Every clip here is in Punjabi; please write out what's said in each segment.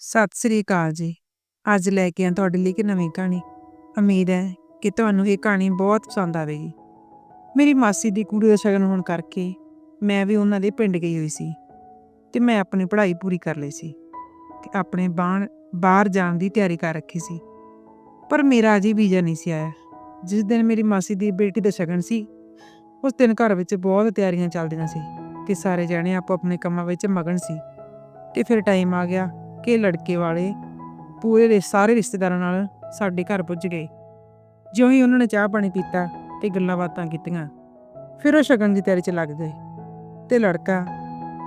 ਸਤਿ ਸ੍ਰੀ ਅਕਾਲ ਜੀ। ਅੱਜ ਲੈ ਕੇ ਆ ਤੁਹਾਡੇ ਲਈ ਇੱਕ ਨਵੀਂ ਕਹਾਣੀ। ਉਮੀਦ ਹੈ ਕਿ ਤੁਹਾਨੂੰ ਇਹ ਕਹਾਣੀ ਬਹੁਤ ਪਸੰਦ ਆਵੇਗੀ। ਮੇਰੀ ਮਾਸੀ ਦੀ ਕੁੜੀ ਦਾ ਸ਼ਗਨ ਹੋਣ ਕਰਕੇ ਮੈਂ ਵੀ ਉਹਨਾਂ ਦੇ ਪਿੰਡ ਗਈ ਹੋਈ ਸੀ ਤੇ ਮੈਂ ਆਪਣੀ ਪੜ੍ਹਾਈ ਪੂਰੀ ਕਰ ਲਈ ਸੀ ਤੇ ਆਪਣੇ ਬਾਣ, ਬਾਹਰ ਜਾਣ ਦੀ ਤਿਆਰੀ ਕਰ ਰੱਖੀ ਸੀ। ਪਰ ਮੇਰਾ ਅਜੇ ਵੀਜ਼ਾ ਨਹੀਂ ਸੀ ਆਇਆ। ਜਿਸ ਦਿਨ ਮੇਰੀ ਮਾਸੀ ਦੀ ਬੇਟੀ ਦਾ ਸ਼ਗਨ ਸੀ, ਉਸ ਦਿਨ ਘਰ ਵਿੱਚ ਬਹੁਤ ਤਿਆਰੀਆਂ ਚੱਲਦੀਆਂ ਸੀ ਕਿ ਸਾਰੇ ਜਣੇ ਆਪੋ ਆਪਣੇ ਕੰਮਾਂ ਵਿੱਚ ਮਗਨ ਸੀ ਤੇ ਫਿਰ ਟਾਈਮ ਆ ਗਿਆ। ਕਿ ਲੜਕੇ ਵਾਲੇ ਪੂਰੇ ਰਿ- ਸਾਰੇ ਰਿਸ਼ਤੇਦਾਰਾਂ ਨਾਲ ਸਾਡੇ ਘਰ ਪੁੱਜ ਗਏ। ਜਿਉਂ ਹੀ ਉਹਨਾਂ ਨੇ ਚਾਹ ਪਾਣੀ ਪੀਤਾ ਤੇ ਗੱਲਾਂ ਬਾਤਾਂ ਕੀਤੀਆਂ, ਫਿਰ ਉਹ ਸ਼ਗਨ ਦੀ ਤਿਆਰੀ 'ਚ ਲੱਗ ਗਏ ਤੇ ਲੜਕਾ,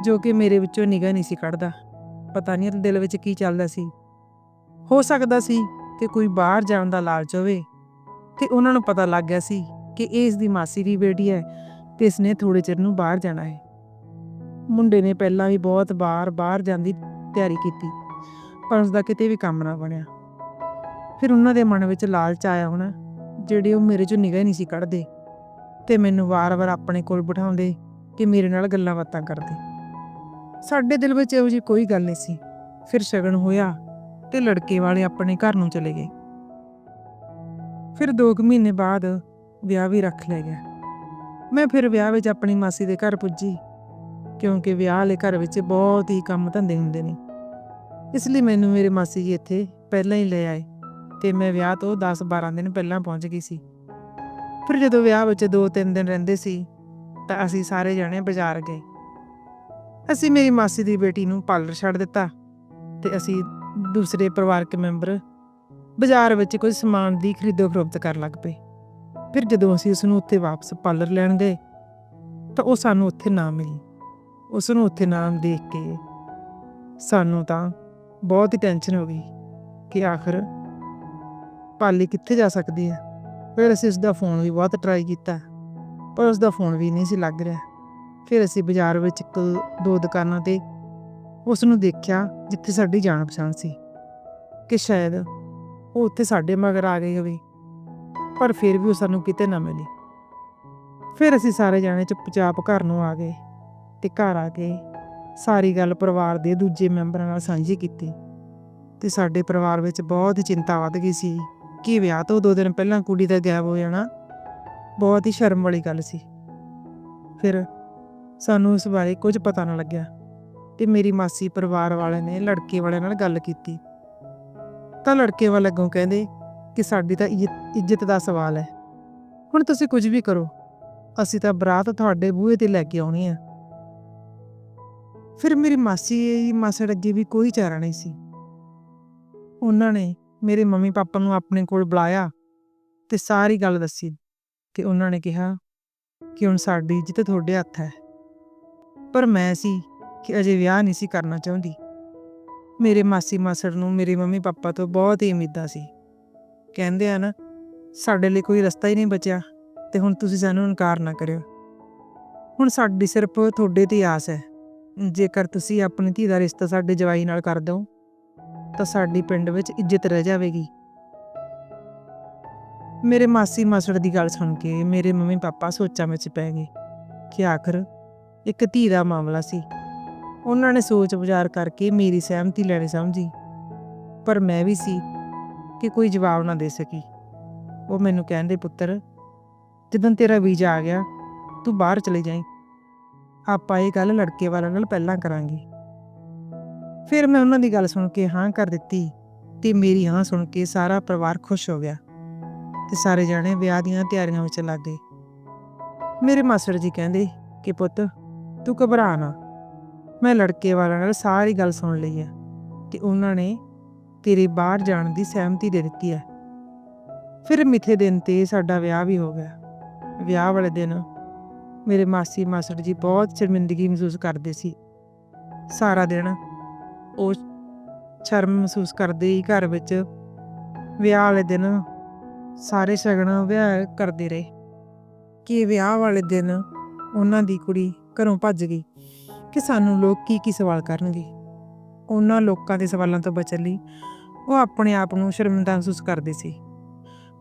ਜੋ ਕਿ ਮੇਰੇ ਵਿੱਚੋਂ ਨਿਗਾਹ ਨਹੀਂ ਸੀ ਕੱਢਦਾ, ਪਤਾ ਨਹੀਂ ਦਿਲ ਵਿੱਚ ਕੀ ਚੱਲਦਾ ਸੀ। ਹੋ ਸਕਦਾ ਸੀ ਕਿ ਕੋਈ ਬਾਹਰ ਜਾਣ ਦਾ ਲਾਲਚ ਹੋਵੇ ਤੇ ਉਹਨਾਂ ਨੂੰ ਪਤਾ ਲੱਗ ਗਿਆ ਸੀ ਕਿ ਇਹ ਇਸ ਦੀ ਮਾਸੀ ਦੀ ਬੇਟੀ ਹੈ ਤੇ ਇਸਨੇ ਥੋੜੇ ਚਿਰ ਨੂੰ ਬਾਹਰ ਜਾਣਾ ਹੈ। ਮੁੰਡੇ ਨੇ ਪਹਿਲਾਂ ਵੀ ਬਹੁਤ ਬਾਰ ਬਾਹਰ ਜਾਣ ਦੀ ਤਿਆਰੀ ਕੀਤੀ ਪਰ ਉਸ ਦਾ ਕਿਤੇ ਵੀ ਕੰਮ ਨਾ ਬਣਿਆ। ਫਿਰ ਉਹਨਾਂ ਦੇ ਮਨ ਵਿੱਚ ਲਾਲਚ ਆਇਆ ਹੋਣਾ, ਜਿਹੜੇ ਉਹ ਮੇਰੇ ਚੋਂ ਨਿਗਾਹ ਨਹੀਂ ਸੀ ਕੱਢਦੇ ਤੇ ਮੈਨੂੰ ਵਾਰ-ਵਾਰ ਆਪਣੇ ਕੋਲ ਬਿਠਾਉਂਦੇ ਕਿ ਮੇਰੇ ਨਾਲ ਗੱਲਾਂ ਬਾਤਾਂ ਕਰਦੇ। ਸਾਡੇ ਦਿਲ ਵਿੱਚ ਇਹੋ ਜਿਹੀ ਕੋਈ ਗੱਲ ਨਹੀਂ ਸੀ। ਫਿਰ ਸ਼ਗਨ ਹੋਇਆ ਤੇ ਲੜਕੇ ਵਾਲੇ ਆਪਣੇ ਘਰ ਨੂੰ ਚਲੇ ਗਏ। ਫਿਰ 2 ਮਹੀਨੇ ਬਾਅਦ ਵਿਆਹ ਵੀ ਰੱਖ ਲਿਆ ਗਿਆ। ਮੈਂ ਫਿਰ ਵਿਆਹ ਵਿੱਚ ਆਪਣੀ ਮਾਸੀ ਦੇ ਘਰ ਪੁੱਜੀ, ਕਿਉਂਕਿ ਵਿਆਹ ਵਾਲੇ ਘਰ ਵਿੱਚ ਬਹੁਤ ਹੀ ਕੰਮ ਧੰਦੇ ਹੁੰਦੇ ਨੇ। ਇਸ ਲਈ ਮੈਨੂੰ ਮੇਰੇ ਮਾਸੀ ਜੀ ਇੱਥੇ ਪਹਿਲਾਂ ਹੀ ਲੈ ਆਏ ਤੇ ਮੈਂ ਵਿਆਹ ਤੋਂ 10-12 ਦਿਨ ਪਹਿਲਾਂ ਪਹੁੰਚ ਗਈ ਸੀ। ਫਿਰ ਜਦੋਂ ਵਿਆਹ ਵਿੱਚ 2-3 ਦਿਨ ਰਹਿੰਦੇ ਸੀ, ਤਾਂ ਅਸੀਂ ਸਾਰੇ ਜਣੇ ਬਾਜ਼ਾਰ ਗਏ। ਅਸੀਂ ਮੇਰੀ ਮਾਸੀ ਦੀ ਬੇਟੀ ਨੂੰ ਪਾਰਲਰ ਛੱਡ ਦਿੱਤਾ ਤੇ ਅਸੀਂ ਦੂਸਰੇ ਪਰਿਵਾਰਕ ਮੈਂਬਰ ਬਾਜ਼ਾਰ ਵਿੱਚ ਕੋਈ ਸਮਾਨ ਦੀ ਖਰੀਦੋ ਫਰੋਖਤ ਕਰਨ ਲੱਗ ਪਏ। ਫਿਰ ਜਦੋਂ ਅਸੀਂ ਉਸ ਨੂੰ ਉੱਥੇ ਵਾਪਸ ਪਾਰਲਰ ਲੈਣ ਗਏ, ਤਾਂ ਉਹ ਸਾਨੂੰ ਉੱਥੇ ਨਾ ਮਿਲੀ। ਉਸ ਨੂੰ ਉੱਥੇ ਨਾਮ ਦੇਖ ਕੇ ਸਾਨੂੰ ਤਾਂ ਬਹੁਤ ਹੀ ਟੈਨਸ਼ਨ ਹੋ ਗਈ ਕਿ ਆਖਰ ਪਾਲੀ ਕਿੱਥੇ ਜਾ ਸਕਦੀ ਹੈ? ਫਿਰ ਅਸੀਂ ਉਸ ਦਾ ਫੋਨ ਵੀ ਬਹੁਤ ਟਰਾਈ ਕੀਤਾ, ਪਰ ਉਸ ਦਾ ਫੋਨ ਵੀ ਨਹੀਂ ਸੀ ਲੱਗ ਰਿਹਾ। ਫਿਰ ਅਸੀਂ ਬਾਜ਼ਾਰ ਵਿੱਚ ਇੱਕ ਦੋ ਦੁਕਾਨਾਂ ਤੇ ਉਸ ਨੂੰ ਦੇਖਿਆ ਜਿੱਥੇ ਸਾਡੀ ਜਾਣ ਪਛਾਣ ਸੀ, ਕਿ ਸ਼ਾਇਦ ਉਹ ਉੱਥੇ ਸਾਡੇ ਮਗਰ ਆ ਗਈ ਹੋਵੇ, ਪਰ ਫਿਰ ਵੀ ਉਹ ਸਾਨੂੰ ਕਿਤੇ ਨਾ ਮਿਲੀ। ਫਿਰ ਅਸੀਂ ਸਾਰੇ ਜਾਣੇ ਚੁੱਪਚਾਪ ਘਰ ਨੂੰ ਆ ਗਏ ਤੇ ਘਰ ਆ ਕੇ ਸਾਰੀ ਗੱਲ ਪਰਿਵਾਰ ਦੇ ਦੂਜੇ ਮੈਂਬਰਾਂ ਨਾਲ ਸਾਂਝੀ ਕੀਤੀ। ਤੇ ਸਾਡੇ ਪਰਿਵਾਰ ਵਿੱਚ ਬਹੁਤ ਹੀ ਚਿੰਤਾ ਵੱਧ ਗਈ ਸੀ ਕਿ ਵਿਆਹ ਤੋਂ ਦੋ ਦਿਨ ਪਹਿਲਾਂ ਕੁੜੀ ਦਾ ਗਾਇਬ ਹੋ ਜਾਣਾ ਬਹੁਤ ਹੀ ਸ਼ਰਮ ਵਾਲੀ ਗੱਲ ਸੀ। ਫਿਰ ਸਾਨੂੰ ਇਸ ਬਾਰੇ ਕੁਝ ਪਤਾ ਨਾ ਲੱਗਿਆ ਤੇ ਮੇਰੀ ਮਾਸੀ ਪਰਿਵਾਰ ਵਾਲਿਆਂ ਨੇ ਲੜਕੇ ਵਾਲਿਆਂ ਨਾਲ ਗੱਲ ਕੀਤੀ। ਤਾਂ ਲੜਕੇ ਵਾਲੇ ਅੱਗੋਂ ਕਹਿੰਦੇ ਕਿ ਸਾਡੀ ਤਾਂ ਇੱਜ਼ਤ ਇੱਜ਼ਤ ਦਾ ਸਵਾਲ ਹੈ। ਹੁਣ ਤੁਸੀਂ ਕੁਝ ਵੀ ਕਰੋ, ਅਸੀਂ ਤਾਂ ਬਰਾਤ ਤੁਹਾਡੇ ਬੂਹੇ ਤੇ ਲੈ ਕੇ ਆਉਣੀ ਆ। ਫਿਰ ਮੇਰੀ ਮਾਸੀ ਮਾਸੜ ਅੱਗੇ ਵੀ ਕੋਈ ਚਾਰਾ ਨਹੀਂ ਸੀ। ਉਹਨਾਂ ਨੇ ਮੇਰੇ ਮੰਮੀ ਪਾਪਾ ਨੂੰ ਆਪਣੇ ਕੋਲ ਬੁਲਾਇਆ ਤੇ ਸਾਰੀ ਗੱਲ ਦੱਸੀ ਤੇ ਉਹਨਾਂ ਨੇ ਕਿਹਾ ਕਿ ਹੁਣ ਸਾਡੀ ਇੱਜ਼ਤ ਤੁਹਾਡੇ ਹੱਥ ਹੈ। ਪਰ ਮੈਂ ਸੀ ਕਿ ਅਜੇ ਵਿਆਹ ਨਹੀਂ ਸੀ ਕਰਨਾ ਚਾਹੁੰਦੀ। ਮੇਰੇ ਮਾਸੀ ਮਾਸੜ ਨੂੰ ਮੇਰੇ ਮੰਮੀ ਪਾਪਾ ਤੋਂ ਬਹੁਤ ਹੀ ਉਮੀਦਾਂ ਸੀ। ਕਹਿੰਦੇ ਆ ਨਾ, ਸਾਡੇ ਲਈ ਕੋਈ ਰਸਤਾ ਹੀ ਨਹੀਂ ਬਚਿਆ ਤੇ ਹੁਣ ਤੁਸੀਂ ਸਾਨੂੰ ਇਨਕਾਰ ਨਾ ਕਰਿਓ। ਹੁਣ ਸਾਡੀ ਸਿਰਫ ਤੁਹਾਡੇ ਤੇ ਹੀ ਆਸ ਹੈ। ਜੇਕਰ ਤੁਸੀਂ ਆਪਣੀ ਧੀ ਦਾ ਰਿਸ਼ਤਾ ਸਾਡੇ ਜਵਾਈ ਨਾਲ ਕਰ ਦਿਓ ਤਾਂ ਸਾਡੀ ਪਿੰਡ ਵਿੱਚ ਇੱਜ਼ਤ ਰਹਿ ਜਾਵੇਗੀ। ਮੇਰੇ ਮਾਸੀ ਮਾਸੜ ਦੀ ਗੱਲ ਸੁਣ ਕੇ ਮੇਰੇ ਮੰਮੀ ਪਾਪਾ ਸੋਚਾਂ ਵਿੱਚ ਪੈ ਗਏ ਕਿ ਆਖਰ ਇੱਕ ਧੀ ਦਾ ਮਾਮਲਾ ਸੀ। ਉਹਨਾਂ ਨੇ ਸੋਚ ਵਿਚਾਰ ਕਰਕੇ ਮੇਰੀ ਸਹਿਮਤੀ ਲੈਣੀ ਸਮਝੀ। ਪਰ ਮੈਂ ਵੀ ਸੀ ਕਿ ਕੋਈ ਜਵਾਬ ਨਾ ਦੇ ਸਕੀ। ਉਹ ਮੈਨੂੰ ਕਹਿੰਦੇ, ਪੁੱਤਰ, ਜਦੋਂ ਤੇਰਾ ਵੀਜ਼ਾ ਆ ਗਿਆ, ਤੂੰ ਬਾਹਰ ਚਲੇ ਜਾਈਂ। ਆਪਾਂ ਇਹ ਗੱਲ ਲੜਕੇ ਵਾਲਿਆਂ ਨਾਲ ਪਹਿਲਾਂ ਕਰਾਂਗੇ। ਫਿਰ ਮੈਂ ਉਹਨਾਂ ਦੀ ਗੱਲ ਸੁਣ ਕੇ ਹਾਂ ਕਰ ਦਿੱਤੀ ਤੇ ਮੇਰੀ ਹਾਂ ਸੁਣ ਕੇ ਸਾਰਾ ਪਰਿਵਾਰ ਖੁਸ਼ ਹੋ ਗਿਆ ਤੇ ਸਾਰੇ ਜਣੇ ਵਿਆਹ ਦੀਆਂ ਤਿਆਰੀਆਂ ਵਿੱਚ ਲੱਗ ਗਏ। ਮੇਰੇ ਮਾਸੜ ਜੀ ਕਹਿੰਦੇ ਕਿ ਪੁੱਤ ਤੂੰ ਘਬਰਾ ਨਾ। ਮੈਂ ਲੜਕੇ ਵਾਲਿਆਂ ਨਾਲ ਸਾਰੀ ਗੱਲ ਸੁਣ ਲਈ ਹੈ ਤੇ ਉਹਨਾਂ ਨੇ ਤੇਰੇ ਬਾਹਰ ਜਾਣ ਦੀ ਸਹਿਮਤੀ ਦੇ ਦਿੱਤੀ ਹੈ। ਫਿਰ ਮਿੱਥੇ ਦਿਨ ਤੇ ਸਾਡਾ ਵਿਆਹ ਵੀ ਹੋ ਗਿਆ। ਵਿਆਹ ਵਾਲੇ ਦਿਨ ਮੇਰੇ ਮਾਸੀ ਮਾਸੜ ਜੀ ਬਹੁਤ ਸ਼ਰਮਿੰਦਗੀ ਮਹਿਸੂਸ ਕਰਦੇ ਸੀ। ਸਾਰਾ ਦਿਨ ਉਹ ਸ਼ਰਮ ਮਹਿਸੂਸ ਕਰਦੇ ਹੀ ਘਰ ਵਿੱਚ। ਵਿਆਹ ਵਾਲੇ ਦਿਨ ਸਾਰੇ ਸ਼ਗਨ ਵਿਆਹ ਕਰਦੇ ਰਹੇ। ਕਿ ਵਿਆਹ ਵਾਲੇ ਦਿਨ ਉਹਨਾਂ ਦੀ ਕੁੜੀ ਘਰੋਂ ਭੱਜ ਗਈ ਕਿ ਸਾਨੂੰ ਲੋਕ ਕੀ ਕੀ ਸਵਾਲ ਕਰਨਗੇ। ਉਹਨਾਂ ਲੋਕਾਂ ਦੇ ਸਵਾਲਾਂ ਤੋਂ ਬਚਣ ਲਈ ਉਹ ਆਪਣੇ ਆਪ ਨੂੰ ਸ਼ਰਮਿੰਦਾ ਮਹਿਸੂਸ ਕਰਦੇ ਸੀ।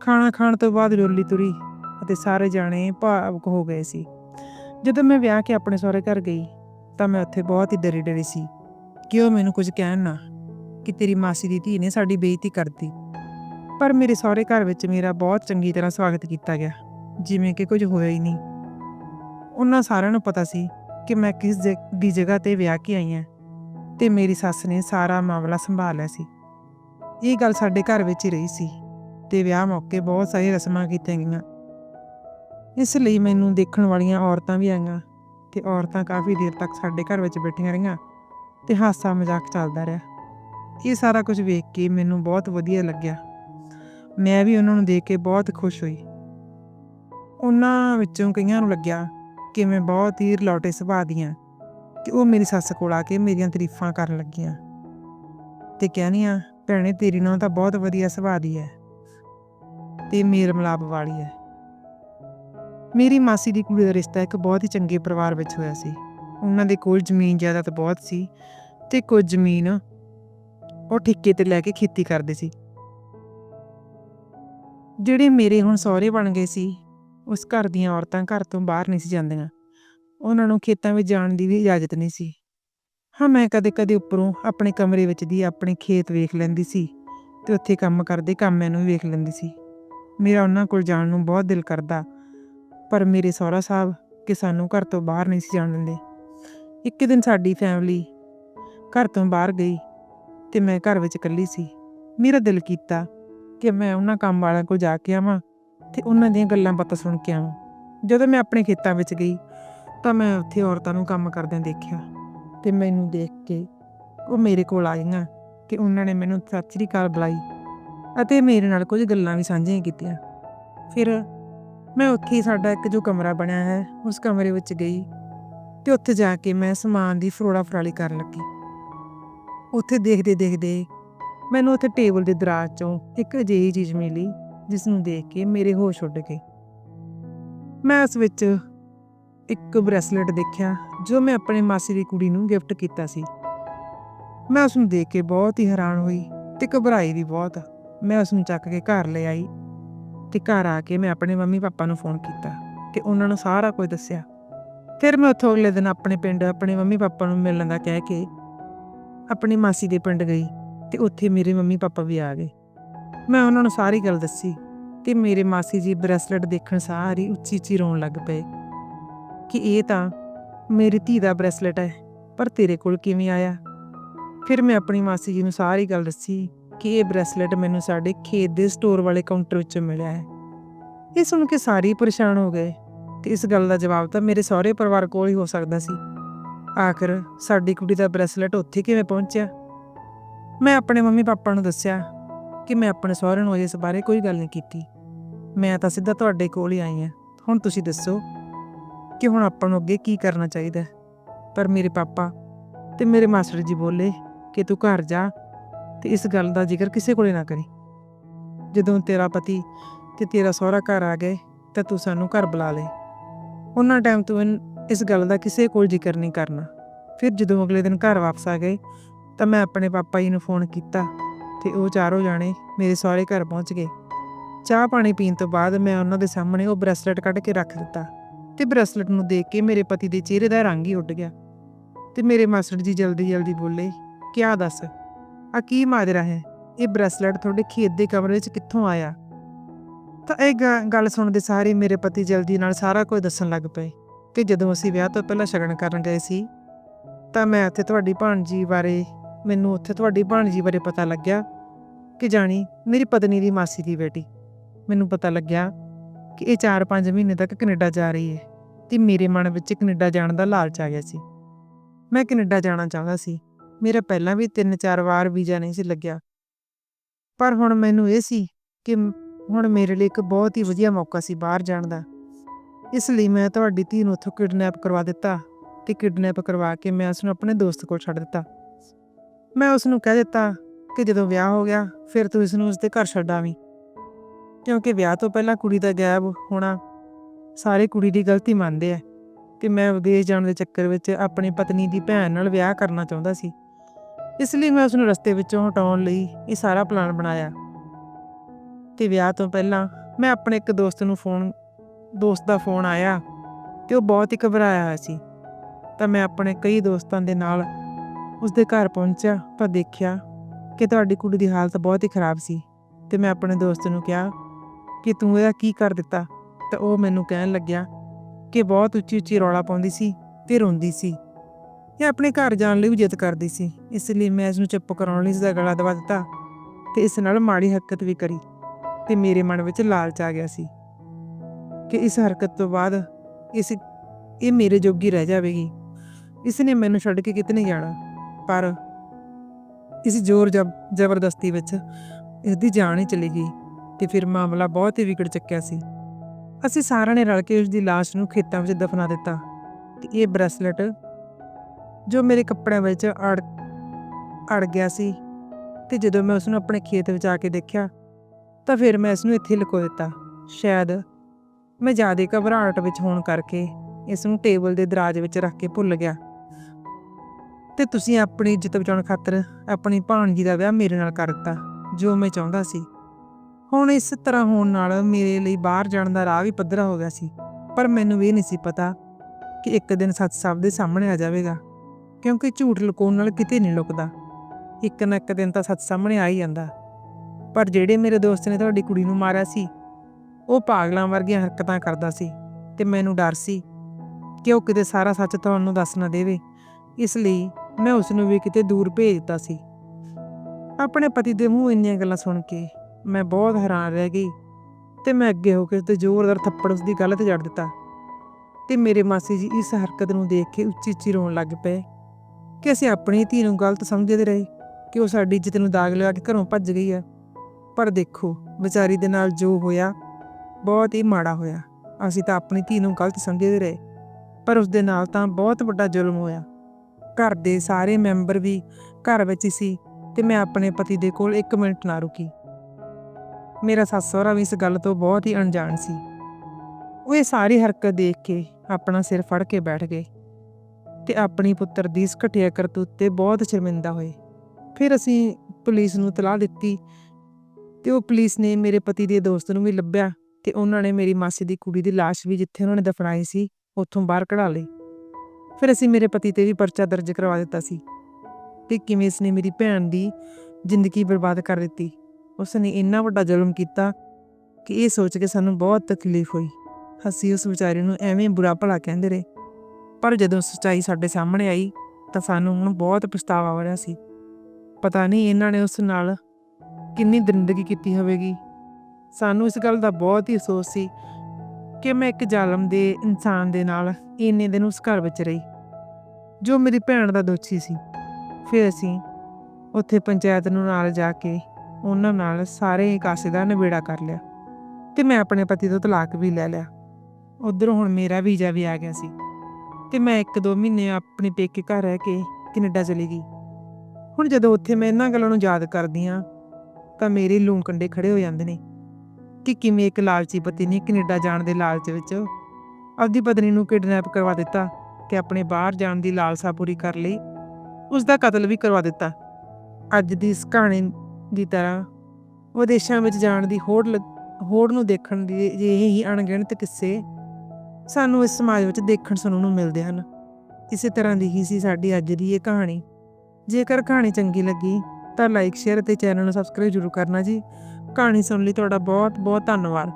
ਖਾਣਾ ਖਾਣ ਤੋਂ ਬਾਅਦ ਰੋਲੀ ਤੁਰੀ ਅਤੇ ਸਾਰੇ ਜਾਣੇ ਭਾਵਕ ਹੋ ਗਏ ਸੀ। ਜਦੋਂ ਮੈਂ ਵਿਆਹ ਕੇ ਆਪਣੇ ਸਹੁਰੇ ਘਰ ਗਈ ਤਾਂ ਮੈਂ ਉੱਥੇ ਬਹੁਤ ਹੀ ਡਰੀ ਡਰੀ ਸੀ। ਕਿ ਉਹ ਮੈਨੂੰ ਕੁਝ ਕਹਿਣ ਨਾ ਕਿ ਤੇਰੀ ਮਾਸੀ ਦੀ ਧੀ ਨੇ ਸਾਡੀ ਬੇਇੱਜ਼ਤੀ ਕਰਤੀ ਪਰ ਮੇਰੇ ਸਹੁਰੇ ਘਰ ਵਿੱਚ ਮੇਰਾ ਬਹੁਤ ਚੰਗੀ ਤਰ੍ਹਾਂ ਸਵਾਗਤ ਕੀਤਾ ਗਿਆ, ਜਿਵੇਂ ਕਿ ਕੁਝ ਹੋਇਆ ਹੀ ਨਹੀਂ। ਉਹਨਾਂ ਸਾਰਿਆਂ ਨੂੰ ਪਤਾ ਸੀ ਕਿ ਮੈਂ ਕਿਸ ਜ- ਦੀ ਜਗ੍ਹਾ ਤੇ ਵਿਆਹ ਕੇ ਆਈ ਹਾਂ ਤੇ ਮੇਰੀ ਸੱਸ ਨੇ ਸਾਰਾ ਮਾਮਲਾ ਸੰਭਾਲ ਲਿਆ ਸੀ। ਇਹ ਗੱਲ ਸਾਡੇ ਘਰ ਵਿੱਚ ਹੀ ਰਹੀ ਸੀ ਤੇ ਵਿਆਹ ਮੌਕੇ ਬਹੁਤ ਸਾਰੀਆਂ ਰਸਮਾਂ ਕੀਤੀਆਂ ਗਈਆਂ। ਇਸ ਲਈ ਮੈਨੂੰ ਦੇਖਣ ਵਾਲੀਆਂ ਔਰਤਾਂ ਵੀ ਆਈਆਂ ਤੇ ਔਰਤਾਂ ਕਾਫੀ ਦੇਰ ਤੱਕ ਸਾਡੇ ਘਰ ਵਿੱਚ ਬੈਠੀਆਂ ਰਹੀਆਂ ਤੇ ਹਾਸਾ ਮਜ਼ਾਕ ਚੱਲਦਾ ਰਿਹਾ। ਇਹ ਸਾਰਾ ਕੁਝ ਵੇਖ ਕੇ ਮੈਨੂੰ ਬਹੁਤ ਵਧੀਆ ਲੱਗਿਆ। ਮੈਂ ਵੀ ਉਹਨਾਂ ਨੂੰ ਦੇਖ ਕੇ ਬਹੁਤ ਖੁਸ਼ ਹੋਈ। ਉਹਨਾਂ ਵਿੱਚੋਂ ਕਈਆਂ ਨੂੰ ਲੱਗਿਆ ਕਿ ਮੈਂ ਬਹੁਤ ਹੀ ਰਲੌਟੇ ਸੁਭਾਅ ਦੀ ਹਾਂ ਕਿ ਉਹ ਮੇਰੀ ਸੱਸ ਕੋਲ ਆ ਕੇ ਮੇਰੀਆਂ ਤਾਰੀਫਾਂ ਕਰਨ ਲੱਗੀਆਂ। ਤੇ ਕਹਿਣੀਆਂ ਭੈਣੇ, ਤੇਰੀ ਨਾਲ ਤਾਂ ਬਹੁਤ ਵਧੀਆ ਸੁਭਾਅ ਦੀ ਹੈ ਤੇ ਮੇਰ ਮਿਲਾਪ ਵਾਲੀ ਹੈ। ਮੇਰੀ ਮਾਸੀ ਦੀ ਕੁੜੀ ਦਾ ਰਿਸ਼ਤਾ ਇੱਕ ਬਹੁਤ ਹੀ ਚੰਗੇ ਪਰਿਵਾਰ ਵਿੱਚ ਹੋਇਆ ਸੀ। ਉਹਨਾਂ ਦੇ ਕੋਲ ਜ਼ਮੀਨ ਜਾਇਦਾਦ ਬਹੁਤ ਸੀ ਤੇ ਕੁਝ ਜ਼ਮੀਨ ਉਹ ਠੇਕੇ ਤੇ ਲੈ ਕੇ ਖੇਤੀ ਕਰਦੇ ਸੀ। ਜਿਹੜੇ ਮੇਰੇ ਹੁਣ ਸਹੁਰੇ ਬਣ ਗਏ ਸੀ, ਉਸ ਘਰ ਦੀਆਂ ਔਰਤਾਂ ਘਰ ਤੋਂ ਬਾਹਰ ਨਹੀਂ ਸੀ ਜਾਂਦੀਆਂ। ਉਹਨਾਂ ਨੂੰ ਖੇਤਾਂ ਵਿੱਚ ਜਾਣ ਦੀ ਵੀ ਇਜਾਜ਼ਤ ਨਹੀਂ ਸੀ। ਹਾਂ, ਮੈਂ ਕਦੇ-ਕਦੇ ਉੱਪਰੋਂ ਆਪਣੇ ਕਮਰੇ ਵਿੱਚ ਦੀ ਆਪਣੇ ਖੇਤ ਵੇਖ ਲੈਂਦੀ ਸੀ ਤੇ ਉੱਥੇ ਕੰਮ ਕਰਦੇ ਕਾਮਿਆਂ ਨੂੰ ਵੀ ਵੇਖ ਲੈਂਦੀ ਸੀ। ਮੇਰਾ ਉਹਨਾਂ ਕੋਲ ਜਾਣ ਨੂੰ ਬਹੁਤ ਦਿਲ ਕਰਦਾ, ਪਰ ਮੇਰੇ ਸਹੁਰਾ ਸਾਹਿਬ ਕਿ ਸਾਨੂੰ ਘਰ ਤੋਂ ਬਾਹਰ ਨਹੀਂ ਸੀ ਜਾਣ ਦਿੰਦੇ। ਇੱਕ ਦਿਨ ਸਾਡੀ ਫੈਮਿਲੀ ਘਰ ਤੋਂ ਬਾਹਰ ਗਈ ਤੇ ਮੈਂ ਘਰ ਵਿੱਚ ਇਕੱਲੀ ਸੀ। ਮੇਰਾ ਦਿਲ ਕੀਤਾ ਕਿ ਮੈਂ ਉਹਨਾਂ ਕੰਮ ਵਾਲਿਆਂ ਕੋਲ ਜਾ ਕੇ ਆਵਾਂ ਤੇ ਉਹਨਾਂ ਦੀਆਂ ਗੱਲਾਂ ਬਾਤਾਂ ਸੁਣ ਕੇ ਆਵਾਂ। ਜਦੋਂ ਮੈਂ ਆਪਣੇ ਖੇਤਾਂ ਵਿੱਚ ਗਈ ਤਾਂ ਮੈਂ ਉੱਥੇ ਔਰਤਾਂ ਨੂੰ ਕੰਮ ਕਰਦਿਆਂ ਦੇਖਿਆ ਤੇ ਮੈਨੂੰ ਦੇਖ ਕੇ ਉਹ ਮੇਰੇ ਕੋਲ ਆਈਆਂ ਕਿ ਉਹਨਾਂ ਨੇ ਮੈਨੂੰ ਸਤਿ ਸ੍ਰੀ ਅਕਾਲ ਬੁਲਾਈ ਅਤੇ ਮੇਰੇ ਨਾਲ ਕੁਝ ਗੱਲਾਂ ਵੀ ਸਾਂਝੀਆਂ ਕੀਤੀਆਂ। ਫਿਰ ਮੈਂ ਉੱਥੇ ਸਾਡਾ ਇੱਕ ਜੋ ਕਮਰਾ ਬਣਿਆ ਹੈ, ਉਸ ਕਮਰੇ ਵਿੱਚ ਗਈ ਤੇ ਉੱਥੇ ਜਾ ਕੇ ਮੈਂ ਸਮਾਨ ਦੀ ਫਰੋੜਾ ਫਰਾਲੀ ਕਰਨ ਲੱਗੀ। ਉੱਥੇ ਦੇਖਦੇ ਦੇਖਦੇ ਮੈਨੂੰ ਉੱਥੇ ਟੇਬਲ ਦੇ ਦਰਾਜ਼ ਚੋਂ ਇੱਕ ਅਜਿਹੀ ਚੀਜ਼ ਮਿਲੀ ਜਿਸ ਨੂੰ ਦੇਖ ਕੇ ਮੇਰੇ ਹੋਸ਼ ਉੱਡ ਗਏ। ਮੈਂ ਉਸ ਵਿੱਚ ਇੱਕ ਬ੍ਰੈਸਲੇਟ ਦੇਖਿਆ, ਜੋ ਮੈਂ ਆਪਣੇ ਮਾਸੀ ਦੀ ਕੁੜੀ ਨੂੰ ਗਿਫਟ ਕੀਤਾ ਸੀ। ਮੈਂ ਉਸ ਨੂੰ ਦੇਖ ਕੇ ਬਹੁਤ ਹੀ ਹੈਰਾਨ ਹੋਈ ਤੇ ਘਬਰਾਈ ਵੀ ਬਹੁਤ। ਮੈਂ ਉਸ ਨੂੰ ਚੱਕ ਕੇ ਘਰ ਲੈ ਆਈ ਤੇ ਘਰ ਆ ਕੇ ਮੈਂ ਆਪਣੇ ਮੰਮੀ ਪਾਪਾ ਨੂੰ ਫੋਨ ਕੀਤਾ ਤੇ ਉਹਨਾਂ ਨੂੰ ਸਾਰਾ ਕੁਝ ਦੱਸਿਆ। ਫਿਰ ਮੈਂ ਉੱਥੋਂ ਅਗਲੇ ਦਿਨ ਆਪਣੇ ਪਿੰਡ, ਆਪਣੇ ਮੰਮੀ ਪਾਪਾ ਨੂੰ ਮਿਲਣ ਦਾ ਕਹਿ ਕੇ ਆਪਣੀ ਮਾਸੀ ਦੇ ਪਿੰਡ ਗਈ ਤੇ ਉੱਥੇ ਮੇਰੇ ਮੰਮੀ ਪਾਪਾ ਵੀ ਆ ਗਏ। ਮੈਂ ਉਹਨਾਂ ਨੂੰ ਸਾਰੀ ਗੱਲ ਦੱਸੀ ਤੇ ਮੇਰੇ ਮਾਸੀ ਜੀ ਬ੍ਰੈਸਲੇਟ ਦੇਖਣ ਸਾਰੀ ਉੱਚੀ ਉੱਚੀ ਰੋਣ ਲੱਗ ਪਏ ਕਿ ਇਹ ਤਾਂ ਮੇਰੀ ਧੀ ਦਾ ਬ੍ਰੈਸਲੇਟ ਹੈ, ਪਰ ਤੇਰੇ ਕੋਲ ਕਿਵੇਂ ਆਇਆ? ਫਿਰ ਮੈਂ ਆਪਣੀ ਮਾਸੀ ਜੀ ਨੂੰ ਸਾਰੀ ਗੱਲ ਦੱਸੀ ਕਿ ਇਹ ਬ੍ਰੈਸਲੇਟ ਮੈਨੂੰ ਸਾਡੇ ਖੇਤ ਦੇ ਸਟੋਰ ਵਾਲੇ ਕਾਊਂਟਰ ਵਿੱਚੋਂ ਮਿਲਿਆ ਹੈ। ਇਹ ਸੁਣ ਕੇ ਸਾਰੇ ਪਰੇਸ਼ਾਨ ਹੋ ਗਏ। ਤੇ ਇਸ ਗੱਲ ਦਾ ਜਵਾਬ ਤਾਂ ਮੇਰੇ ਸਹੁਰੇ ਪਰਿਵਾਰ ਕੋਲ ਹੀ ਹੋ ਸਕਦਾ ਸੀ। ਆਖਰ ਸਾਡੀ ਕੁੜੀ ਦਾ ਬ੍ਰੈਸਲੇਟ ਉੱਥੇ ਕਿਵੇਂ ਪਹੁੰਚਿਆ? ਮੈਂ ਆਪਣੇ ਮੰਮੀ ਪਾਪਾ ਨੂੰ ਦੱਸਿਆ ਕਿ ਮੈਂ ਆਪਣੇ ਸਹੁਰੇ ਨੂੰ ਇਸ ਬਾਰੇ ਕੋਈ ਗੱਲ ਨਹੀਂ ਕੀਤੀ। ਮੈਂ ਤਾਂ ਸਿੱਧਾ ਤੁਹਾਡੇ ਕੋਲ ਹੀ ਆਈ ਹਾਂ। ਹੁਣ ਤੁਸੀਂ ਦੱਸੋ ਕਿ ਹੁਣ ਆਪਾਂ ਨੂੰ ਅੱਗੇ ਕੀ ਕਰਨਾ ਚਾਹੀਦਾ ਪਰ ਮੇਰੇ ਪਾਪਾ ਤੇ ਮੇਰੇ ਮਾਸਟਰ ਜੀ ਬੋਲੇ ਕਿ ਤੂੰ ਘਰ ਜਾ ਤੇ ਇਸ ਗੱਲ ਦਾ ਜ਼ਿਕਰ ਕਿਸੇ ਕੋਲੇ ਨਾ ਕਰੀ। ਜਦੋਂ ਤੇਰਾ ਪਤੀ ਤੇ ਤੇਰਾ ਸਹੁਰਾ ਘਰ ਆ ਗਏ ਤਾਂ ਤੂੰ ਸਾਨੂੰ ਘਰ ਬੁਲਾ ਲੈ। ਉਹਨਾਂ ਟਾਈਮ ਤੂੰ ਇਸ ਗੱਲ ਦਾ ਕਿਸੇ ਕੋਲ ਜ਼ਿਕਰ ਨਹੀਂ ਕਰਨਾ। ਫਿਰ ਜਦੋਂ ਅਗਲੇ ਦਿਨ ਘਰ ਵਾਪਸ ਆ ਗਏ, ਤਾਂ ਮੈਂ ਆਪਣੇ ਪਾਪਾ ਜੀ ਨੂੰ ਫੋਨ ਕੀਤਾ ਤੇ ਉਹ ਚਾਰੋਂ ਜਾਣੇ ਮੇਰੇ ਸਹੁਰੇ ਘਰ ਪਹੁੰਚ ਗਏ। ਚਾਹ ਪਾਣੀ ਪੀਣ ਤੋਂ ਬਾਅਦ ਮੈਂ ਉਹਨਾਂ ਦੇ ਸਾਹਮਣੇ ਉਹ ਬ੍ਰੈਸਲੇਟ ਕੱਢ ਕੇ ਰੱਖ ਦਿੱਤਾ ਤੇ ਬ੍ਰੈਸਲੇਟ ਨੂੰ ਦੇਖ ਕੇ ਮੇਰੇ ਪਤੀ ਦੇ ਚਿਹਰੇ ਦਾ ਰੰਗ ਹੀ ਉੱਡ ਗਿਆ ਤੇ ਮੇਰੇ ਮਾਸਟਰ ਜੀ ਜਲਦੀ ਜਲਦੀ ਬੋਲੇ, ਕਿਆ ਦੱਸ? ਆ ਕੀ ਮਾਜਰਾ ਹੈ? ਇਹ ਬ੍ਰੈਸਲੇਟ ਤੁਹਾਡੇ ਖੇਤ ਦੇ ਕਮਰੇ ਵਿੱਚ ਕਿੱਥੋਂ ਆਇਆ? ਤਾਂ ਇਹ ਗ- ਗੱਲ ਸੁਣਦੇ ਸਾਰੇ ਮੇਰੇ ਪਤੀ ਜਲਦੀ ਨਾਲ ਸਾਰਾ ਕੁਝ ਦੱਸਣ ਲੱਗ ਪਏ ਕਿ ਜਦੋਂ ਅਸੀਂ ਵਿਆਹ ਤੋਂ ਪਹਿਲਾਂ ਸ਼ਗਨ ਕਰਨ ਗਏ ਸੀ, ਤਾਂ ਮੈਂ ਉੱਥੇ ਤੁਹਾਡੀ ਭਾਣਜੀ ਬਾਰੇ, ਮੈਨੂੰ ਉੱਥੇ ਤੁਹਾਡੀ ਭਾਣਜੀ ਬਾਰੇ ਪਤਾ ਲੱਗਿਆ ਕਿ ਜਾਣੀ ਮੇਰੀ ਪਤਨੀ ਦੀ ਮਾਸੀ ਦੀ ਬੇਟੀ। ਮੈਨੂੰ ਪਤਾ ਲੱਗਿਆ ਕਿ ਇਹ 4-5 ਮਹੀਨੇ ਤੱਕ ਕੈਨੇਡਾ ਜਾ ਰਹੀ ਹੈ ਤੇ ਮੇਰੇ ਮਨ ਵਿੱਚ ਕੈਨੇਡਾ ਜਾਣ ਦਾ ਲਾਲਚ ਆ ਗਿਆ ਸੀ। ਮੈਂ ਕੈਨੇਡਾ ਜਾਣਾ ਚਾਹੁੰਦਾ ਸੀ। ਮੇਰਾ ਪਹਿਲਾਂ ਵੀ 3-4 ਵਾਰ ਵੀਜ਼ਾ ਨਹੀਂ ਸੀ ਲੱਗਿਆ। ਪਰ ਹੁਣ ਮੈਨੂੰ ਇਹ ਸੀ ਕਿ ਹੁਣ ਮੇਰੇ ਲਈ ਇੱਕ ਬਹੁਤ ਹੀ ਵਧੀਆ ਮੌਕਾ ਸੀ ਬਾਹਰ ਜਾਣ ਦਾ। ਇਸ ਲਈ ਮੈਂ ਤੁਹਾਡੀ ਧੀ ਨੂੰ ਉੱਥੋਂ ਕਿਡਨੈਪ ਕਰਵਾ ਦਿੱਤਾ ਤੇ ਕਿਡਨੈਪ ਕਰਵਾ ਕੇ ਮੈਂ ਉਸ ਨੂੰ ਆਪਣੇ ਦੋਸਤ ਕੋਲ ਛੱਡ ਦਿੱਤਾ। ਮੈਂ ਉਸ ਨੂੰ ਕਹਿ ਦਿੱਤਾ ਕਿ ਜਦੋਂ ਵਿਆਹ ਹੋ ਗਿਆ, ਫਿਰ ਤੂੰ ਇਸ ਨੂੰ ਉਸਦੇ ਘਰ ਛੱਡ ਆਵੀਂ। ਕਿਉਂਕਿ ਵਿਆਹ ਤੋਂ ਪਹਿਲਾਂ ਕੁੜੀ ਦਾ ਗਾਇਬ ਹੋਣਾ ਸਾਰੇ ਕੁੜੀ ਦੀ ਗਲਤੀ ਮੰਨਦੇ ਆ ਕਿ ਮੈਂ ਵਿਦੇਸ਼ ਜਾਣ ਦੇ ਚੱਕਰ ਵਿੱਚ ਆਪਣੀ ਪਤਨੀ ਦੀ ਭੈਣ ਨਾਲ ਵਿਆਹ ਕਰਨਾ ਚਾਹੁੰਦਾ ਸੀ। ਇਸ ਲਈ ਮੈਂ ਉਸ ਨੂੰ ਰਸਤੇ ਵਿੱਚੋਂ ਹਟਾਉਣ ਲਈ ਇਹ ਸਾਰਾ ਪਲਾਨ ਬਣਾਇਆ। ਤੇ ਵਿਆਹ ਤੋਂ ਪਹਿਲਾਂ ਮੈਂ ਆਪਣੇ ਇੱਕ ਦੋਸਤ ਨੂੰ ਫੋਨ, ਦੋਸਤ ਦਾ ਫੋਨ ਆਇਆ ਤੇ ਉਹ ਬਹੁਤ ਹੀ ਘਬਰਾਇਆ ਹੋਇਆ ਸੀ। ਤਾਂ ਮੈਂ ਆਪਣੇ ਕਈ ਦੋਸਤਾਂ ਦੇ ਨਾਲ ਉਸਦੇ ਘਰ ਪਹੁੰਚਿਆ ਤਾਂ ਦੇਖਿਆ ਕਿ ਤੁਹਾਡੀ ਕੁੜੀ ਦੀ ਹਾਲਤ ਬਹੁਤ ਹੀ ਖਰਾਬ ਸੀ ਤੇ ਮੈਂ ਆਪਣੇ ਦੋਸਤ ਨੂੰ ਕਿਹਾ ਕਿ ਤੂੰ ਇਹਦਾ ਕੀ ਕਰ ਦਿੱਤਾ? ਤਾਂ ਉਹ ਮੈਨੂੰ ਕਹਿਣ ਲੱਗਿਆ ਕਿ ਬਹੁਤ ਉੱਚੀ ਉੱਚੀ ਰੌਲਾ ਪਾਉਂਦੀ ਸੀ ਤੇ ਰੋਂਦੀ ਸੀ ਇਹ ਆਪਣੇ ਘਰ ਜਾਣ ਲਈ ਵੀ ਜਿੱਦ ਕਰਦੀ ਸੀ। ਇਸ ਲਈ ਮੈਂ ਇਸ ਨੂੰ ਚੁੱਪ ਕਰਾਉਣ ਲਈ ਇਸ ਦਾ ਗਲਾ ਦਬਾ ਦਿੱਤਾ ਤੇ ਇਸ ਨਾਲ ਮਾੜੀ ਹਰਕਤ ਵੀ ਕਰੀ। ਤੇ ਮੇਰੇ ਮਨ ਵਿੱਚ ਲਾਲਚ ਆ ਗਿਆ ਸੀ ਕਿ ਇਸ ਹਰਕਤ ਤੋਂ ਬਾਅਦ ਇਸ, ਇਹ ਮੇਰੇ ਜੋਗੀ ਰਹਿ ਜਾਵੇਗੀ। ਇਸ ਨੇ ਮੈਨੂੰ ਛੱਡ ਕੇ ਕਿਤੇ ਨਹੀਂ ਜਾਣਾ, ਪਰ ਇਸ ਜ਼ੋਰ ਜਬ, ਜ਼ਬਰਦਸਤੀ ਵਿੱਚ ਇਸ ਦੀ ਜਾਨ ਹੀ ਚਲੀ ਗਈ ਤੇ ਫਿਰ ਮਾਮਲਾ ਬਹੁਤ ਹੀ ਵਿਗੜ ਚੱਕਿਆ ਸੀ। ਅਸੀਂ ਸਾਰਿਆਂ ਨੇ ਰਲ ਕੇ ਉਸ ਦੀ ਲਾਸ਼ ਨੂੰ ਖੇਤਾਂ ਵਿੱਚ ਦਫਨਾ ਦਿੱਤਾ ਤੇ ਇਹ ਬ੍ਰੈਸਲੇਟ ਜੋ ਮੇਰੇ ਕੱਪੜਿਆਂ ਵਿੱਚ ਅੜ ਅੜ ਗਿਆ ਸੀ ਤੇ ਜਦੋਂ ਮੈਂ ਉਸ ਨੂੰ ਆਪਣੇ ਖੇਤ ਵਿੱਚ ਆ ਕੇ ਦੇਖਿਆ ਤਾਂ ਫਿਰ ਮੈਂ ਇਸ ਨੂੰ ਇੱਥੇ ਲੁਕੋ ਦਿੱਤਾ। ਸ਼ਾਇਦ ਮੈਂ ਜ਼ਿਆਦਾ ਘਬਰਾਹਟ ਵਿੱਚ ਹੋਣ ਕਰਕੇ ਇਸ ਨੂੰ ਟੇਬਲ ਦੇ ਦਰਾਜ ਵਿੱਚ ਰੱਖ ਕੇ ਭੁੱਲ ਗਿਆ। ਤੇ ਤੁਸੀਂ ਆਪਣੀ ਇੱਜ਼ਤ ਬਚਾਉਣ ਖਾਤਰ ਆਪਣੀ ਭਾਣਜੀ ਦਾ ਵਿਆਹ ਮੇਰੇ ਨਾਲ ਕਰ ਦਿੱਤਾ, ਜੋ ਮੈਂ ਚਾਹੁੰਦਾ ਸੀ। ਹੁਣ ਇਸ ਤਰ੍ਹਾਂ ਹੋਣ ਨਾਲ ਮੇਰੇ ਲਈ ਬਾਹਰ ਜਾਣ ਦਾ ਰਾਹ ਵੀ ਪੱਧਰਾ ਹੋ ਗਿਆ ਸੀ, ਪਰ ਮੈਨੂੰ ਇਹ ਨਹੀਂ ਸੀ ਪਤਾ ਕਿ ਇੱਕ ਦਿਨ ਸੱਚ ਸਭ ਦੇ ਸਾਹਮਣੇ ਆ ਜਾਵੇਗਾ, ਕਿਉਂਕਿ ਝੂਠ ਲੁਕਾਉਣ ਨਾਲ ਕਿਤੇ ਨਹੀਂ ਲੁਕਦਾ। ਇੱਕ ਨਾ ਇੱਕ ਦਿਨ ਤਾਂ ਸੱਚ ਸਾਹਮਣੇ ਆ ਹੀ ਜਾਂਦਾ। ਪਰ ਜਿਹੜੇ ਮੇਰੇ ਦੋਸਤ ਨੇ ਤੁਹਾਡੀ ਕੁੜੀ ਨੂੰ ਮਾਰਿਆ ਸੀ, ਉਹ ਪਾਗਲਾਂ ਵਰਗੀਆਂ ਹਰਕਤਾਂ ਕਰਦਾ ਸੀ ਤੇ ਮੈਨੂੰ ਡਰ ਸੀ ਕਿ ਉਹ ਕਿਤੇ ਸਾਰਾ ਸੱਚ ਤੁਹਾਨੂੰ ਦੱਸ ਨਾ ਦੇਵੇ। ਇਸ ਲਈ ਮੈਂ ਉਸ ਨੂੰ ਵੀ ਕਿਤੇ ਦੂਰ ਭੇਜ ਦਿੱਤਾ ਸੀ। ਆਪਣੇ ਪਤੀ ਦੇ ਮੂੰਹ ਇੰਨੀਆਂ ਗੱਲਾਂ ਸੁਣ ਕੇ ਮੈਂ ਬਹੁਤ ਹੈਰਾਨ ਰਹਿ ਗਈ ਤੇ ਮੈਂ ਅੱਗੇ ਹੋ ਕੇ ਉਸ ਤੇ ਜ਼ੋਰਦਾਰ ਥੱਪੜ ਉਸ ਦੀ ਗੱਲ ਤੇ ਜੜ ਦਿੱਤਾ ਤੇ ਮੇਰੇ ਮਾਸੀ ਜੀ ਇਸ ਹਰਕਤ ਨੂੰ ਦੇਖ ਕੇ ਉੱਚੀ ਉੱਚੀ ਰੋਣ ਲੱਗ ਪਏ ਕਿ ਅਸੀਂ ਆਪਣੀ ਧੀ ਨੂੰ ਗਲਤ ਸਮਝਦੇ ਰਹੇ ਕਿ ਉਹ ਸਾਡੀ ਇੱਜ਼ਤ ਨੂੰ ਦਾਗ ਲਗਾ ਕੇ ਘਰੋਂ ਭੱਜ ਗਈ ਹੈ। ਪਰ ਦੇਖੋ, ਵਿਚਾਰੀ ਦੇ ਨਾਲ ਜੋ ਹੋਇਆ, ਬਹੁਤ ਹੀ ਮਾੜਾ ਹੋਇਆ। ਅਸੀਂ ਤਾਂ ਆਪਣੀ ਧੀ ਨੂੰ ਗਲਤ ਸਮਝਦੇ ਰਹੇ, ਪਰ ਉਸ ਦੇ ਨਾਲ ਤਾਂ ਬਹੁਤ ਵੱਡਾ ਜ਼ੁਲਮ ਹੋਇਆ। ਘਰ ਦੇ ਸਾਰੇ ਮੈਂਬਰ ਵੀ ਘਰ ਵਿੱਚ ਹੀ ਸੀ ਤੇ ਮੈਂ ਆਪਣੇ ਪਤੀ ਦੇ ਕੋਲ 1 ਮਿੰਟ ਨਾ ਰੁਕੀ। ਮੇਰਾ ਸੱਸ ਸਹੁਰਾ ਵੀ ਇਸ ਗੱਲ ਤੋਂ ਬਹੁਤ ਹੀ ਅਣਜਾਣ ਸੀ। ਉਹ ਇਹ ਸਾਰੀ ਹਰਕਤ ਦੇਖ ਕੇ ਆਪਣਾ ਸਿਰ ਫੜ ਕੇ ਬੈਠ ਗਏ ਤੇ ਆਪਣੀ ਪੁੱਤਰ ਦੀ ਇਸ ਘਟੀਆ ਕਰਤੂਤ ਤੇ ਬਹੁਤ ਸ਼ਰਮਿੰਦਾ ਹੋਏ। ਫਿਰ ਅਸੀਂ ਪੁਲਿਸ ਨੂੰ ਤਲਾਹ ਦਿੱਤੀ ਤੇ ਉਹ ਪੁਲਿਸ ਨੇ ਮੇਰੇ ਪਤੀ ਦੇ ਦੋਸਤ ਨੂੰ ਵੀ ਲੱਭਿਆ ਤੇ ਉਹਨਾਂ ਨੇ ਮੇਰੀ ਮਾਸੀ ਦੀ ਕੁੜੀ ਦੀ ਲਾਸ਼ ਵੀ ਜਿੱਥੇ ਉਹਨਾਂ ਨੇ ਦਫਨਾਈ ਸੀ, ਉੱਥੋਂ ਬਾਹਰ ਕਢਾ ਲਈ। ਫਿਰ ਅਸੀਂ ਮੇਰੇ ਪਤੀ ਤੇ ਵੀ ਪਰਚਾ ਦਰਜ ਕਰਵਾ ਦਿੱਤਾ ਸੀ ਕਿ ਕਿਵੇਂ ਇਸਨੇ ਮੇਰੀ ਭੈਣ ਦੀ ਜ਼ਿੰਦਗੀ ਬਰਬਾਦ ਕਰ ਦਿੱਤੀ। ਉਸ ਨੇ ਇੰਨਾ ਵੱਡਾ ਜ਼ੁਲਮ ਕੀਤਾ ਕਿ ਇਹ ਸੋਚ ਕੇ ਸਾਨੂੰ ਬਹੁਤ ਤਕਲੀਫ ਹੋਈ। ਅਸੀਂ ਉਸ ਵਿਚਾਰੇ ਨੂੰ ਐਵੇਂ ਬੁਰਾ ਭਲਾ ਕਹਿੰਦੇ ਰਹੇ। ਪਰ ਜਦੋਂ ਸੱਚਾਈ ਸਾਡੇ ਸਾਹਮਣੇ ਆਈ ਤਾਂ ਸਾਨੂੰ ਹੁਣ ਬਹੁਤ ਪਛਤਾਵਾ ਹੋ ਰਿਹਾ ਸੀ। ਪਤਾ ਨਹੀਂ ਇਹਨਾਂ ਨੇ ਉਸ ਨਾਲ ਕਿੰਨੀ ਦਰਿੰਦਗੀ ਕੀਤੀ ਹੋਵੇਗੀ। ਸਾਨੂੰ ਇਸ ਗੱਲ ਦਾ ਬਹੁਤ ਹੀ ਅਫਸੋਸ ਸੀ ਕਿ ਮੈਂ ਇੱਕ ਜ਼ਾਲਮ ਦੇ ਇਨਸਾਨ ਦੇ ਨਾਲ ਇੰਨੇ ਦਿਨ ਉਸ ਘਰ ਵਿੱਚ ਰਹੀ, ਜੋ ਮੇਰੀ ਭੈਣ ਦਾ ਦੋਸ਼ੀ ਸੀ। ਫਿਰ ਅਸੀਂ ਉੱਥੇ ਪੰਚਾਇਤ ਨੂੰ ਨਾਲ ਜਾ ਕੇ ਉਹਨਾਂ ਨਾਲ ਸਾਰੇ ਕਾਸੇ ਦਾ ਨਿਬੇੜਾ ਕਰ ਲਿਆ ਤੇ ਮੈਂ ਆਪਣੇ ਪਤੀ ਤੋਂ ਤਲਾਕ ਵੀ ਲੈ ਲਿਆ। ਉਧਰੋਂ ਹੁਣ ਮੇਰਾ ਵੀਜ਼ਾ ਵੀ ਆ ਗਿਆ ਸੀ ਤੇ ਮੈਂ ਇੱਕ ਦੋ ਮਹੀਨੇ ਆਪਣੇ ਪੇਕੇ ਘਰ ਰਹਿ ਕੇ ਕੈਨੇਡਾ ਚਲੀ ਗਈ। ਹੁਣ ਜਦੋਂ ਉੱਥੇ ਮੈਂ ਇਹਨਾਂ ਗੱਲਾਂ ਨੂੰ ਯਾਦ ਕਰਦੀ ਆ ਤਾਂ ਮੇਰੇ ਲੂੰ ਕੰਡੇ ਖੜੇ ਹੋ ਜਾਂਦੇ ਨੇ। ਕਿ ਕਿਵੇਂ ਇੱਕ ਲਾਲਚੀ ਪਤੀ ਨੇ ਕੈਨੇਡਾ ਜਾਣ ਦੇ ਲਾਲਚ ਵਿੱਚ ਆਪਦੀ ਪਤਨੀ ਨੂੰ ਕਿਡਨੈਪ ਕਰਵਾ ਦਿੱਤਾ ਤੇ ਆਪਣੇ ਬਾਹਰ ਜਾਣ ਦੀ ਲਾਲਸਾ ਪੂਰੀ ਕਰ ਲਈ ਉਸ ਦਾ ਕਤਲ ਵੀ ਕਰਵਾ ਦਿੱਤਾ। ਅੱਜ ਦੀ ਇਸ ਕਹਾਣੀ ਦੀ ਤਰ੍ਹਾਂ ਵਿਦੇਸ਼ਾਂ ਵਿੱਚ ਜਾਣ ਦੀ ਹੋੜ ਲੱਗ- ਹੋੜ ਨੂੰ ਦੇਖਣ ਦੀ ਜਿਹੇ ਹੀ ਅਣਗਿਣਤ ਕਿੱਸੇ ਸਾਨੂੰ ਇਸ ਸਮਾਜ ਵਿੱਚ ਦੇਖਣ ਸੁਣਨ ਨੂੰ ਮਿਲਦੇ ਹਨ। ਇਸੇ ਤਰ੍ਹਾਂ ਦੀ ਹੀ ਸੀ ਸਾਡੀ ਅੱਜ ਦੀ ਇਹ ਕਹਾਣੀ। ਜੇਕਰ ਕਹਾਣੀ ਚੰਗੀ ਲੱਗੀ ਤਾਂ ਲਾਈਕ, ਸ਼ੇਅਰ ਅਤੇ ਚੈਨਲ ਨੂੰ ਸਬਸਕ੍ਰਾਈਬ ਜ਼ਰੂਰ ਕਰਨਾ ਜੀ। ਕਹਾਣੀ ਸੁਣਨ ਲਈ ਤੁਹਾਡਾ ਬਹੁਤ ਬਹੁਤ ਧੰਨਵਾਦ।